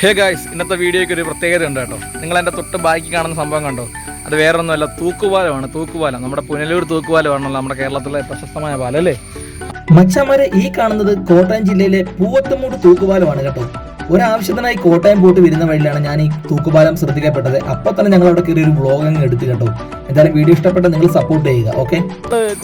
Hey guys ഇന്നത്തെ വീഡിയോയ്ക്ക് ഒരു പ്രത്യേകത ഉണ്ട് കേട്ടോ. നിങ്ങൾ എന്റെ തൊട്ട് ബാക്കി കാണുന്ന സംഭവം കണ്ടോ? അത് വേറെ ഒന്നുമല്ല തൂക്കുപാലമാണ് തൂക്കുപാലം. നമ്മുടെ പുനലൂർ തൂക്കുപാലമാണല്ലോ നമ്മുടെ കേരളത്തിലെ പ്രശസ്തമായ പാലം അല്ലേ? മച്ചാമാരെ ഈ കാണുന്നത് കോട്ടയം ജില്ലയിലെ പൂവത്തമൂട് തൂക്കുപാലമാണ് കേട്ടോ. ഒരാവശ്യത്തിനായി കോട്ടയം പോട്ട് വരുന്ന വഴിയിലാണ് ഞാൻ ഈ തൂക്കുപാലം ശ്രദ്ധിക്കപ്പെട്ടത്. അപ്പൊ തന്നെ ഞങ്ങൾ അവിടെ കയറി ഒരു വ്ളോഗ് അങ്ങ് എടുത്തു കേട്ടോ. എന്തായാലും വീഡിയോ ഇഷ്ടപ്പെട്ട നിങ്ങൾ സപ്പോർട്ട് ചെയ്യുക ഓക്കെ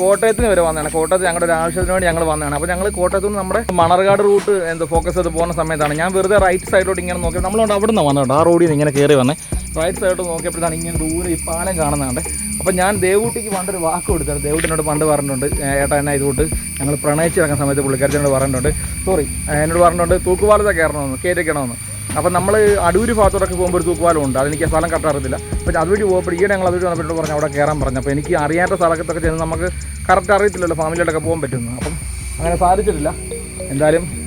കോട്ടയത്തിന് വരെ വന്നതാണ്. കോട്ടയത്ത് ഞങ്ങളുടെ ഒരു ആവശ്യത്തിന് വേണ്ടി ഞങ്ങൾ വന്നതാണ്. അപ്പൊ ഞങ്ങൾ കോട്ടയത്ത് നിന്ന് നമ്മുടെ മണർകാട് റൂട്ട് എന്താ ഫോക്കസ് ചെയ്ത് പോകുന്ന സമയത്താണ്. ഞാൻ വെറുതെ റൈറ്റ് സൈഡിലോട്ട് ഇങ്ങനെ നോക്കി നമ്മളോട് അവിടെ നിന്ന് വന്നോട്ടോ ആ റോഡിൽ നിന്ന് ഇങ്ങനെ കയറി വന്നേ. റൈറ്റ് സൈഡോട്ട് നോക്കിയപ്പോഴാണ് ഇങ്ങനെ ദൂരെ ഈ പാലം കാണുന്നതാണ്. അപ്പോൾ ഞാൻ ദേവൂട്ടിക്ക് പണ്ടൊരു വാക്ക് കൊടുത്തത് ദേവൂട്ടിനോട് പണ്ട് പറഞ്ഞിട്ടുണ്ട്. "ഏ, ഏട്ടാ എന്നെ ഇതുകൊണ്ട് ഞങ്ങൾ പ്രണയിച്ച് ഇറങ്ങുന്ന സമയത്ത് പുള്ളിക്കാരത്തിനോട് പറഞ്ഞിട്ടുണ്ട്. സോറി എന്നോട് പറഞ്ഞിട്ടുണ്ട് തൂക്കുപാലത്തെ കയറണമെന്ന് കയറ്റിക്കണമെന്ന്. അപ്പം നമ്മൾ അടൂര് ഭാഗത്തോടൊക്കെ പോകുമ്പോൾ ഒരു തൂക്കുപാലം ഉണ്ട്. അതെനിക്ക് സ്ഥലം അപ്പം അപ്പോൾ അതുവഴി പോകുമ്പോൾ ഈയിടെ ഞങ്ങൾ അതുവഴി വന്നപ്പോൾ പറഞ്ഞു അവിടെ കയറാൻ പറഞ്ഞു. അപ്പോൾ എനിക്ക് അറിയാത്ത സ്ഥലത്തൊക്കെ ചെന്ന് നമുക്ക് കറക്റ്റ് അറിയത്തില്ലല്ലോ ഫാമിലിയോടൊക്കെ പോകാൻ പറ്റുന്നു അപ്പം അങ്ങനെ സാധിച്ചിട്ടില്ല. എന്തായാലും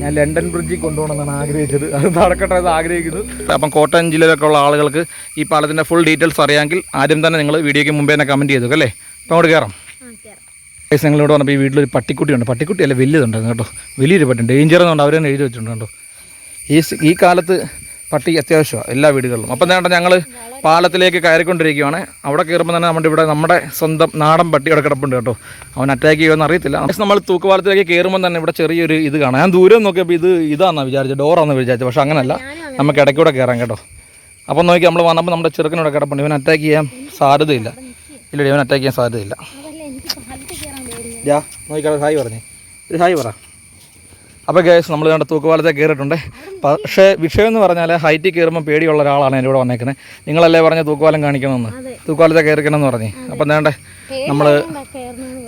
ഞാൻ ലണ്ടൻ ബ്രിഡ്ജിൽ കൊണ്ടുപോകണമെന്നാണ് ആഗ്രഹിച്ചത്. അത് നടക്കട്ടെ എന്ന് ആഗ്രഹിക്കുന്നു. അപ്പം കോട്ടയം ജില്ലയിലൊക്കെ ഉള്ള ആളുകൾക്ക് ഈ പാലത്തിന്റെ ഫുൾ ഡീറ്റെയിൽസ് അറിയാമെങ്കിൽ ആദ്യം തന്നെ നിങ്ങൾ വീഡിയോയ്ക്ക് മുമ്പേ തന്നെ കമന്റ് ചെയ്തു അല്ലേ? അപ്പോൾ അങ്ങോട്ട് കയറാം പൈസ നിങ്ങളോട് വന്നപ്പോൾ ഈ വീട്ടിലൊരു പട്ടിക്കുട്ടിയുണ്ട്. പട്ടിക്കുട്ടിയല്ല വലിയതുണ്ട് കേട്ടോ. വലിയൊരു പട്ടി ഡേഞ്ചർ എന്നുണ്ട് അവരെന്നെ എഴുതി വെച്ചിട്ടുണ്ട് കേട്ടോ. ഈ ഈ കാലത്ത് പട്ടി അത്യാവശ്യമാണ് എല്ലാ വീടുകളിലും. അപ്പം നേട്ടം ഞങ്ങൾ പാലത്തിലേക്ക് കയറിക്കൊണ്ടിരിക്കുകയാണ് അവിടെ കയറുമ്പോൾ തന്നെ നമ്മുടെ ഇവിടെ നമ്മുടെ സ്വന്തം നാടൻ പട്ടി ഇവിടെ കിടപ്പുണ്ട് കേട്ടോ. അവൻ അറ്റാക്ക് ചെയ്യുമെന്ന് അറിയത്തില്ല. നമ്മൾ തൂക്കുപാലത്തിലേക്ക് കയറുമ്പോൾ തന്നെ ഇവിടെ ചെറിയൊരു ഇത് കാണാം. ഞാൻ ദൂരം നോക്കിയപ്പോൾ ഇത് ഇതാണെന്നാണ് വിചാരിച്ചത് ഡോറാണെന്ന് വിചാരിച്ചത്. പക്ഷേ അങ്ങനല്ല. നമുക്ക് ഇടയ്ക്കൂടെ കയറാം കേട്ടോ. അപ്പം നോക്കി നമ്മൾ വന്നപ്പോൾ നമ്മുടെ ചെറുക്കനോട് കിടപ്പുണ്ട്. ഇവൻ അറ്റാക്ക് ചെയ്യാൻ സാധ്യതയില്ല. ഇല്ല ഇവൻ അറ്റാക്ക് ചെയ്യാൻ സാധ്യതയില്ല. നോക്കിക്കാളെ ഹായ് പറഞ്ഞേ. ഒരു ഹായ് പറ. അപ്പോൾ ഗേസ് നമ്മൾ കണ്ട തൂക്കുപാലത്തെ കയറിയിട്ടുണ്ട്. പക്ഷേ വിഷയം എന്ന് പറഞ്ഞാൽ ഹൈറ്റിൽ കയറുമ്പോൾ പേടിയുള്ള ഒരാളാണ് എന്റെ ഇവിടെ വന്നേക്കുന്നത് നിങ്ങളല്ലേ പറഞ്ഞ തൂക്കുപാലം കാണിക്കണമെന്ന്? തൂക്കുപാലത്തെ കയറിക്കണം എന്ന് പറഞ്ഞേ അപ്പം വേണ്ടേ? നമ്മൾ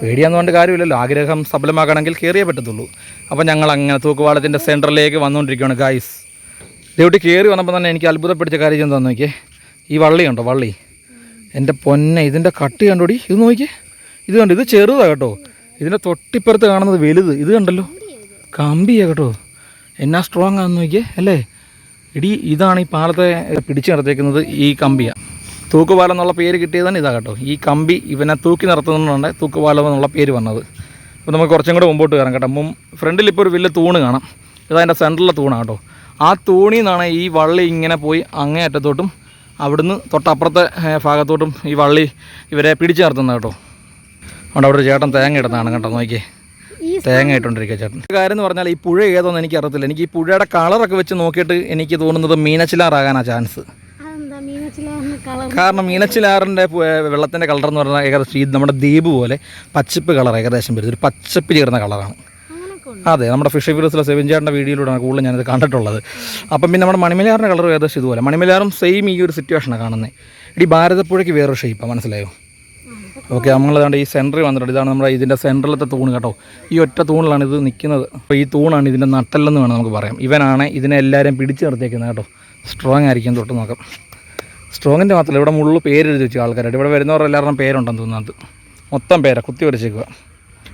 പേടിയാന്ന് കൊണ്ട് കാര്യമില്ലല്ലോ. ആഗ്രഹം സഫലമാക്കണമെങ്കിൽ കയറിയേ പറ്റത്തുള്ളൂ. അപ്പം ഞങ്ങൾ അങ്ങനെ തൂക്കുപാലത്തിന്റെ സെന്ററിലേക്ക് വന്നുകൊണ്ടിരിക്കുകയാണ് ഗായ്സ് ഡ്യൂട്ടി കയറി വന്നപ്പോൾ തന്നെ എനിക്ക് അത്ഭുതപ്പെടുത്തിയ കാര്യം ചെയ്യാൻ നോക്കിയേ? ഈ വള്ളി കണ്ടോ വള്ളി? എന്റെ പൊന്നെ ഇതിന്റെ കട്ട് കണ്ടോടി? ഇത് നോക്കിയേ? ഇത് കണ്ടോ? ഇത് ചെറുതാണ് കേട്ടോ. ഇതിന്റെ തൊട്ടിപ്പുറത്ത് കാണുന്നത് വലുത്. ഇത് കണ്ടല്ലോ. കമ്പിയാ കേട്ടോ. എന്നാ സ്ട്രോങ് ആണെന്ന് നോക്കിയേ അല്ലേ? ഇടി ഇതാണ് ഈ പാലത്തെ പിടിച്ചു നിർത്തേക്കുന്നത് ഈ കമ്പിയാണ് തൂക്കുപാലം എന്നുള്ള പേര് കിട്ടിയതാണ് ഇതാ കേട്ടോ. ഈ കമ്പി ഇവനെ തൂക്കി നിർത്തുന്നതുകൊണ്ടാണ് തൂക്കുപാലം എന്നുള്ള പേര് വന്നത്. അപ്പോൾ നമുക്ക് കുറച്ചും കൂടെ മുമ്പോട്ട് കയറാം കേട്ടോ. മും ഫ്രണ്ടിൽ ഇപ്പോൾ ഒരു വലിയ തൂണ് കാണാം. ഇതതിന്റെ സെന്ററിലെ തൂണാണ് കേട്ടോ. ആ തൂണിൽ നിന്നാണ് ഈ വള്ളി ഇങ്ങനെ പോയി അങ്ങേ അറ്റത്തോട്ടും അവിടുന്ന് തൊട്ടപ്പുറത്തെ ഭാഗത്തോട്ടും ഈ വള്ളി ഇവരെ പിടിച്ചു നിർത്തുന്നത് കേട്ടോ. അവിടെ ഒരു ചേട്ടൻ തേങ്ങ ഇടുന്നതാണ് കേട്ടോ നോക്കിയേ. തേങ്ങ ഇട്ടോണ്ടിരിക്കുക ചേട്ടൻ. കാര്യം എന്ന് പറഞ്ഞാൽ ഈ പുഴ ഏതോന്ന് എനിക്ക് അറിയത്തില്ല. എനിക്ക് ഈ പുഴയുടെ കളറൊക്കെ വെച്ച് നോക്കിയിട്ട് എനിക്ക് തോന്നുന്നത് മീനച്ചിലാറാകാനാ ചാൻസ് കാരണം മീനച്ചിലാറിന്റെ വെള്ളത്തിന്റെ കളർ എന്ന് പറഞ്ഞാൽ ഏകദേശം ഈ നമ്മുടെ ദ്വീപ് പോലെ പച്ചപ്പ് കളർ ഏകദേശം വരുന്നത്. ഒരു പച്ചപ്പ് ചേർന്ന കളറാണ് അതെ നമ്മുടെ ഫിഷ് ഫിറസിലെ സെവൻ ചേട്ടന്റെ വീഡിയോയിലൂടെയാണ് കൂടുതൽ ഞാനത് കണ്ടിട്ടുള്ളത്. അപ്പം പിന്നെ നമ്മുടെ മണിമലയാറിന്റെ കളർ ഏകദേശം ഇതുപോലെ. മണിമലയാറും സെയിം ഈ ഒരു സിറ്റുവേഷനാണ് കാണുന്നത്. ഇടി ഭാരതപ്പുഴയ്ക്ക് വേറൊരു ഷേപ്പാണ് മനസ്സിലായോ? ഓക്കെ നമ്മൾ ഏതാണ്ട് ഈ സെന്ററിൽ വന്നിട്ടുണ്ട്. ഇതാണ് നമ്മുടെ ഇതിന്റെ സെന്ററിലത്തെ തൂണ് കേട്ടോ. ഈ ഒറ്റ തൂണിലാണ് ഇത് നിൽക്കുന്നത് അപ്പോൾ ഈ തൂണാണ് ഇതിന്റെ നട്ടല്ലെന്ന് വേണം നമുക്ക് പറയാം. ഇവനാണ് ഇതിനെ എല്ലാവരും പിടിച്ചു നിർത്തിയേക്കുന്നത് കേട്ടോ. സ്ട്രോങ് ആയിരിക്കും തൊട്ട് നോക്കാം. സ്ട്രോങ്ങിന്റെ മാത്രമല്ല ഇവിടെ മുള്ളു പേര് എഴുതി വെച്ചു ആൾക്കാരായിട്ട്. ഇവിടെ വരുന്നവർ എല്ലാവരുടെയും പേരുണ്ടെന്ന് തോന്നുന്നത് മൊത്തം പേരാണ് കുത്തി വരച്ചേക്കുക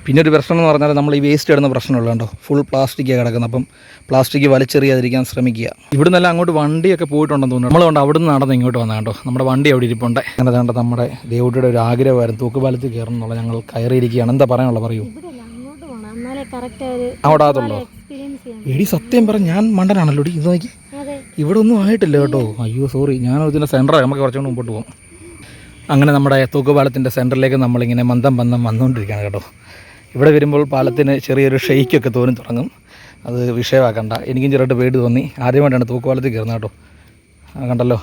പിന്നെ ഒരു പ്രശ്നം എന്ന് പറഞ്ഞാൽ നമ്മൾ ഈ വേസ്റ്റ് ഇടുന്ന പ്രശ്നമുള്ള കണ്ടോ? ഫുൾ പ്ലാസ്റ്റിക്കാണ് കിടക്കുന്നത്. അപ്പം പ്ലാസ്റ്റിക് വലിച്ചെറിയാതിരിക്കാൻ ശ്രമിക്കുക. ഇവിടെ നിന്നല്ല അങ്ങോട്ട് വണ്ടിയൊക്കെ പോയിട്ടുണ്ടെന്ന് തോന്നുന്നു. നമ്മളുകൊണ്ട് അവിടെ നിന്ന് നടന്ന് ഇങ്ങോട്ട് വന്നാൽ കണ്ടോ? നമ്മുടെ വണ്ടി അവിടെ ഇരിപ്പുണ്ട്. അങ്ങനെ വേണ്ട നമ്മുടെ ദേവുട്ടിയുടെ ഒരു ആഗ്രഹമായിരുന്നു. തൂക്കുപാലത്തിൽ കയറണം എന്നുള്ള ഞങ്ങൾ കയറിയിരിക്കുകയാണ്. എന്താ പറയാനുള്ള പറയൂ? അവിടെ എടി സത്യം പറഞ്ഞ ഞാൻ മണ്ടനാണല്ലോ ഇത് നോക്കി. ഇവിടെ ഒന്നും ആയിട്ടില്ല കേട്ടോ. അയ്യോ സോറി ഞാൻ ഇതിന്റെ സെന്ററാണ് നമുക്ക് കുറച്ചുകൂടി മുമ്പോട്ട് പോകും അങ്ങനെ നമ്മുടെ തൂക്കുപാലത്തിന്റെ സെന്ററിലേക്ക് നമ്മളിങ്ങനെ മന്ദം മന്ദം വന്നുകൊണ്ടിരിക്കുകയാണ് കേട്ടോ. ഇവിടെ വരുമ്പോൾ പാലത്തിന് ചെറിയൊരു ഷെയ്ക്കൊക്കെ തോന്നി തുടങ്ങും. അത് വിഷയമാക്കണ്ട. എനിക്കും ചെറുതായിട്ട് പേടി തോന്നി. ആദ്യമായിട്ടാണ് തൂക്കുപാലത്തിൽ കയറുന്നത് കേട്ടോ. ആ, കണ്ടല്ലോ.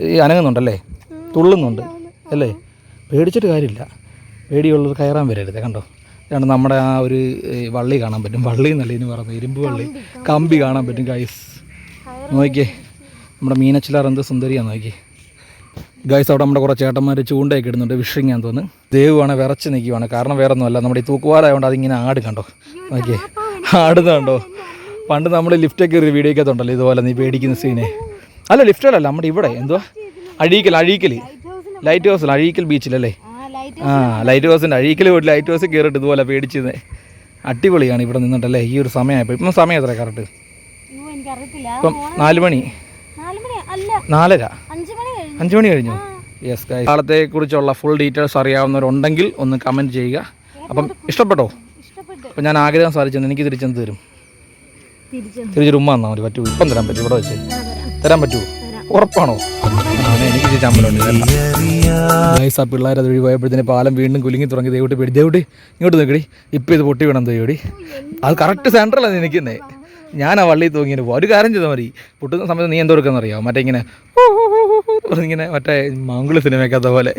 ഈ അനങ്ങുന്നുണ്ടല്ലേ? തുള്ളുന്നുണ്ട്. അല്ലേ? പേടിച്ചിട്ട് കാര്യമില്ല. പേടിയുള്ളത് കയറാൻ വരരുത് കണ്ടോ? ഇതാണ് നമ്മുടെ ആ ഒരു വള്ളി കാണാൻ പറ്റും. വള്ളി എന്നല്ല ഇനി പറയുന്നത്? ഇരുമ്പ് വള്ളി. കമ്പി. കാണാൻ പറ്റും കൈസ് നോക്കിയേ. നമ്മുടെ മീനച്ചിലാർ എന്ത് സുന്ദരിയാണ് നോക്കിയേ. ഗൈസ് അവിടെ നമ്മുടെ കുറേ ചേട്ടന്മാർ ചൂണ്ടയൊക്കെ ഇടുന്നുണ്ട്. ഞാൻ തോന്നുന്നു. ദേവുവാണ് വിറച്ച് നിൽക്കുവാണ്. കാരണം വേറെ ഒന്നുമല്ല നമ്മുടെ ഈ തൂക്കുവാലായതുകൊണ്ട് അതിങ്ങനെ ആട് കണ്ടോ? ഓക്കെ ആടുന്ന കണ്ടോ? പണ്ട് നമ്മൾ ലിഫ്റ്റൊക്കെ ഒരു വീഡിയോ ഒക്കെ ഉണ്ടല്ലോ ഇതുപോലെ നീ പേടിക്കുന്ന സീനെ അല്ല ലിഫ്റ്റിലല്ല നമ്മുടെ ഇവിടെ. എന്തോ അഴീക്കൽ അഴീക്കൽ. ലൈറ്റ് ഹൗസിൽ അഴീക്കൽ ബീച്ചിലല്ലേ ആ ലൈറ്റ് ഹൗസിന്റെ അഴീക്കൽ പോയിട്ട് ലൈറ്റ് ഹൗസിൽ കയറിയിട്ട് ഇതുപോലെ പേടിച്ചത് അടിപൊളിയാണ് ഇവിടെ നിന്നിട്ടല്ലേ? ഈ ഒരു സമയമായപ്പോൾ ഇപ്പം സമയം എത്ര കറക്റ്റ് ഇപ്പം നാല് മണി. നാല് മണി അല്ല. നാലര. അഞ്ച് മണി കഴിഞ്ഞു? യെസ് കാലത്തെ കുറിച്ചുള്ള ഫുൾ ഡീറ്റെയിൽസ് അറിയാവുന്നവരുണ്ടെങ്കിൽ ഒന്ന് കമന്റ് ചെയ്യുക. അപ്പം ഇഷ്ടപ്പെട്ടോ? ഇഷ്ടപ്പെട്ടു. അപ്പം ഞാൻ ആഗ്രഹം സാധിച്ചെന്ന് എനിക്ക് തിരിച്ചെന്ന് തരും? തിരിച്ച് തിരിച്ചൊരു ഉമ്മ തന്നാൽ മതി പറ്റൂ. ഇപ്പം തരാൻ പറ്റും ഇവിടെ വെച്ച്. തരാൻ പറ്റുമോ ഉറപ്പാണോ? എനിക്ക് ചമ്മലുണ്ട് ഗൈസ് ആ പിള്ളേർ അത് ഒഴിവായപ്പോഴത്തേന് പാലം വീണ്ടും കുലുങ്ങി തുടങ്ങി. ദൈവട്ടി പേടി ദൈവട്ടി ഇങ്ങോട്ട് നോക്കടി. ഇപ്പം ഇത് പൊട്ടി വേണം ദൈവടി അത് കറക്റ്റ് സെന്ററിലാണ് നിൽക്കുന്നത് ഞാൻ ആ വള്ളിയിൽ തൂങ്ങിയിട്ട് പോകും ഒരു കാര്യം ചെയ്താൽ മതി. പൊട്ടുന്ന സമയത്ത് നീ എന്തോ എടുക്കാന്നറിയാമോ മറ്റേ ഇങ്ങനെ ഇങ്ങനെ മറ്റേ മാങ്കുളി സിനിമയ്ക്കകത്ത പോലെ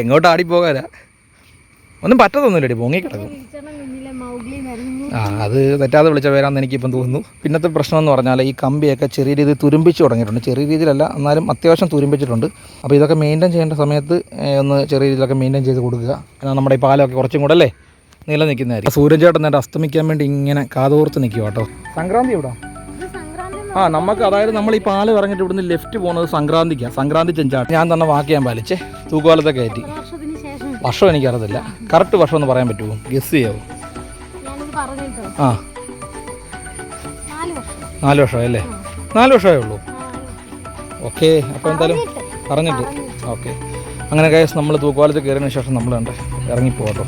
എങ്ങോട്ട് ആടി പോകാല ഒന്നും പറ്റത്തൊന്നുമില്ലടി പൊങ്ങി കിടക്കും. വിളിച്ചോണം കുഞ്ഞിലെ മൗഗ്ലി നിറഞ്ഞു ആ അത് തെറ്റാതെ വിളിച്ച പേരാന്ന് എനിക്കിപ്പം തോന്നുന്നു. പിന്നത്തെ പ്രശ്നം എന്ന് പറഞ്ഞാൽ ഈ കമ്പിയൊക്കെ ചെറിയ രീതിയിൽ തുരുമ്പിച്ച് തുടങ്ങിയിട്ടുണ്ട്. ചെറിയ രീതിയിലല്ല എന്നാലും അത്യാവശ്യം തുരുമ്പിച്ചിട്ടുണ്ട്. അപ്പോൾ ഇതൊക്കെ മെയിന്റെയിൻ ചെയ്യേണ്ട സമയത്ത് ഒന്ന് ചെറിയ രീതിയിലൊക്കെ മെയിന്റെയിൻ ചെയ്ത് കൊടുക്കുക. എന്നാൽ നമ്മുടെ ഈ പാലമൊക്കെ കുറച്ചും കൂടെ അല്ലേ? നിലനിൽക്കുന്നതായിരിക്കും. സൂര്യൻ ചേട്ടൻ എന്റെ അസ്തമിക്കാൻ വേണ്ടി ഇങ്ങനെ കാതോർത്ത് നിൽക്കുക കേട്ടോ. സംക്രാന്തി എവിടാ? ആ നമുക്ക് അതായത് നമ്മൾ ഈ പാൽ ഇറങ്ങിയിട്ട് ഇവിടുന്ന് ലെഫ്റ്റ് പോകുന്നത് സംക്രാന്തിക്കാണ് സംക്രാന്തി ചെഞ്ചാട്ട്. ഞാൻ തന്നെ വാക്ക് ഞാൻ പാലിച്ചേ. തൂക്കുപാലത്തെ കയറ്റി. വർഷം എനിക്കറിയത്തില്ല. കറക്റ്റ് വർഷം എന്ന് പറയാൻ പറ്റുമോ? ഗസ് ചെയ്യാവോ? പറഞ്ഞിട്ടോ ആ. നാല് വർഷം. വർഷമായി അല്ലേ നാല് വർഷമേ ഉള്ളൂ ഓക്കെ അപ്പോൾ എന്തായാലും പറഞ്ഞിട്ട്. ഓക്കെ അങ്ങനെ കേസ് നമ്മൾ തൂക്കുപാലത്ത് കയറിയതിന് ശേഷം നമ്മൾ കണ്ടേ ഇറങ്ങിപ്പോകട്ടോ